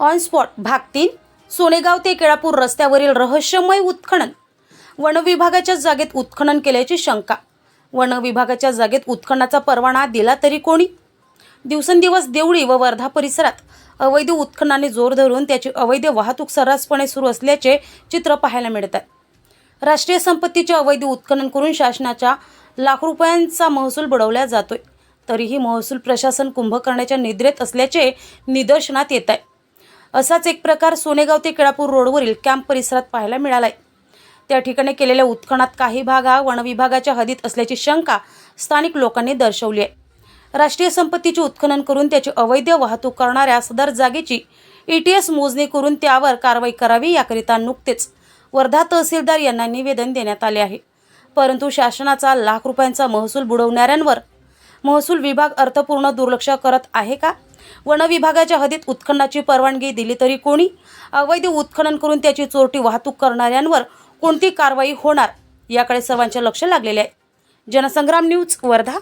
On spot भाग तीन. सोनेगाव ते केळापूर रस्त्यावरील रहस्यमय उत्खनन. वनविभागाच्या जागेत उत्खनन केल्याची शंका. वनविभागाच्या जागेत उत्खननाचा परवाना दिला तरी कोणी? दिवसेंदिवस देवळी व वर्धा परिसरात अवैध उत्खननाने जोर धरून त्याची अवैध वाहतूक सर्रासपणे सुरू असल्याचे चित्र पाहायला मिळत आहे राष्ट्रीय संपत्तीचे अवैध उत्खनन करून शासनाच्या लाख रुपयांचा महसूल बुडवला जातोय. तरीही महसूल प्रशासन कुंभकर्णाच्या निद्रेत असल्याचे निदर्शनात येत आहे. असाच एक प्रकार सोनेगाव ते केळापूर रोडवरील कॅम्प परिसरात पाहायला मिळालाय. त्या ठिकाणी केलेल्या उत्खनात काही भाग हा वनविभागाच्या हदीत असल्याची शंका स्थानिक लोकांनी दर्शवली आहे. राष्ट्रीय संपत्तीचे उत्खनन करून त्याची अवैध वाहतूक करणाऱ्या सदर जागेची ई टी एस मोजणी करून त्यावर कारवाई करावी याकरिता नुकतेच वर्धा तहसीलदार यांना निवेदन देण्यात आले आहे. परंतु शासनाचा लाख रुपयांचा महसूल बुडवणाऱ्यांवर महसूल विभाग अर्थपूर्ण दुर्लक्ष करत आहे का? वन विभागाच्या हद्दीत उत्खननाची परवानगी दिली तरी कोणी? अवैध उत्खनन करून त्याची चोरटी वाहतूक करणाऱ्यांवर कोणती कारवाई होणार? याकडे सर्वांचे लक्ष लागलेले आहे. जनसंग्राम न्यूज वर्धा.